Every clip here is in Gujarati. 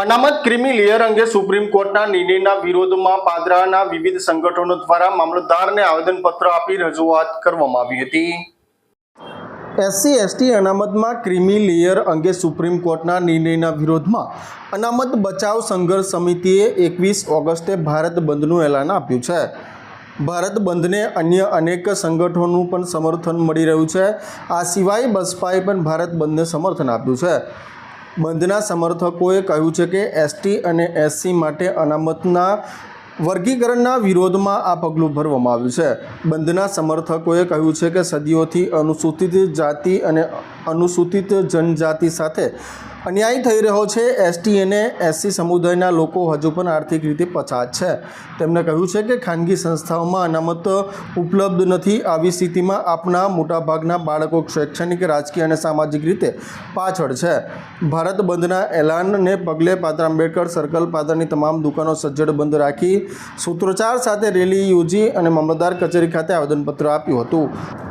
અનામત ક્રિમી લેયર અંગે સુપ્રીમ કોર્ટના નિર્ણયના વિરોધમાં પાદરાના વિવિધ સંગઠનો દ્વારા મામલતદારને આવેદનપત્ર આપી રજૂઆત કરવામાં આવી હતી. એસસી, એસટી અનામતમાં ક્રિમી લેયર અંગે સુપ્રીમ કોર્ટના નિર્ણયના વિરોધમાં અનામત બચાવ સંઘર્ષ સમિતિએ એકવીસ ઓગસ્ટે ભારત બંધનું એલાન આપ્યું છે. ભારત બંધને અન્ય અનેક સંગઠનોનું પણ સમર્થન મળી રહ્યું છે. આ સિવાય બસપાએ પણ ભારત બંધને સમર્થન આપ્યું છે. બંધના સમર્થકોએ કહ્યું છે કે એસટી અને એસસી માટે અનામતના વર્ગીકરણના વિરોધમાં આ પગલું ભરવામાં આવ્યું છે. બંધના સમર્થકોએ કહ્યું છે કે સદીઓથી અનુસૂચિત જાતિ અને અનુસૂચિત જનજાતિ સાથે અન્યાય થઈ રહ્યો છે. એસટી અને એસસી સમુદાયના લોકો હજુ પણ આર્થિક રીતે પછાત છે. તેમણે કહ્યું છે કે ખાનગી સંસ્થાઓમાં અનામત ઉપલબ્ધ નથી. આવી સ્થિતિમાં આપણા મોટાભાગના બાળકો શૈક્ષણિક, રાજકીય અને સામાજિક રીતે પાછળ છે. ભારત બંધના એલાનને પગલે પાત્ર આંબેડકર સર્કલ પાત્રની તમામ દુકાનો સજ્જડ બંધ રાખી સૂત્રોચ્ચાર સાથે રેલી યોજી અને મામલતદાર કચેરી ખાતે આવેદનપત્ર આપ્યું હતું.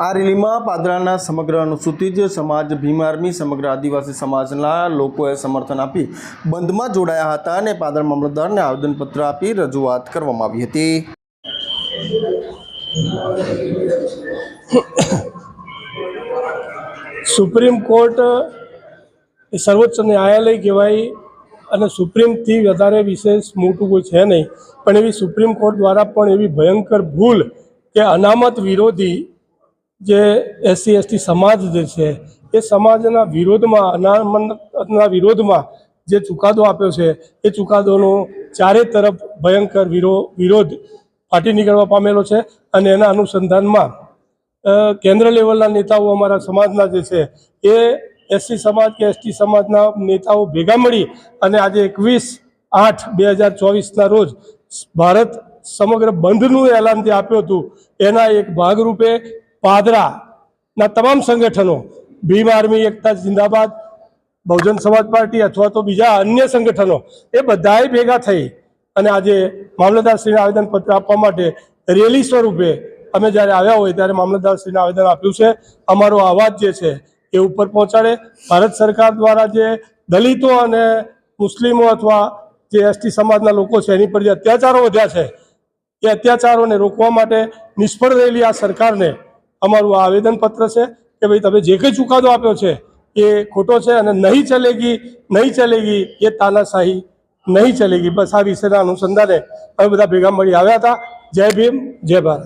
આ રેલીમાં પાદરાના સમગ્ર અનુસૂચિત સમાજ ભીમાર્મી સમગ્ર આદિવાસી સમાજના લોકોએ સમર્થન આપી બંધમાં જોડાયા હતા અને પાદર મામલતદારને આવેદનપત્ર આપી રજૂઆત કરવામાં આવી હતી. સુપ્રીમ કોર્ટ એ સર્વોચ્ચ ન્યાયાલય કહેવાય અને સુપ્રીમથી વધારે વિશેષ મોટું કોઈ છે નહીં. પણ એવી સુપ્રીમ કોર્ટ દ્વારા પણ એવી ભયંકર ભૂલ કે અનામત વિરોધી જે એસસી, એસટી સમાજ જે છે, એ સમાજના વિરોધમાં, અનામતના વિરોધમાં જે ચુકાદો આપ્યો છે, એ ચુકાદોનો ચારે તરફ ભયંકર વિરો, વિરોધ ફાટી નીકળવા પામેલો છે અને એના અનુસંધાનમાં કેન્દ્ર લેવલના નેતાઓ અમારા સમાજના જે છે, એ એસસી સમાજ કે એસટી સમાજના નેતાઓ ભેગા મળી અને આજે એકવીસ આઠ બે હજાર ચોવીસના રોજ ભારત સમગ્ર બંધનું એલાન જે આપ્યું હતું, એના એક ભાગરૂપે પાદરાના તમામ સંગઠનો, ભીમ આર્મી, એકતા, જિંદાબાદ, બહુજન સમાજ પાર્ટી અથવા તો બીજા અન્ય સંગઠનો, એ બધાએ ભેગા થઈ અને આજે મામલતદારશ્રીને આવેદનપત્ર આપવા માટે રેલી સ્વરૂપે અમે જ્યારે આવ્યા હોય ત્યારે મામલતદારશ્રીને આવેદન આપ્યું છે. અમારો અવાજ જે છે એ ઉપર પહોંચાડે. ભારત સરકાર દ્વારા જે દલિતો અને મુસ્લિમો અથવા જે એસટી સમાજના લોકો છે, એની પર જે અત્યાચારો વધ્યા છે, એ અત્યાચારોને રોકવા માટે નિષ્ફળ રહેલી આ સરકારને અમારું આ આવેદનપત્ર છે કે ભાઈ તમે જે કંઈ ચુકાદો આપ્યો છે એ ખોટો છે અને નહીં ચલેગી નહીં ચલેગી, એ તાનાશાહી નહીં ચલેગી. બસ આ વિષયના અનુસંધાને અમે બધા ભેગા મળી આવ્યા હતા. જય ભીમ, જય ભારત.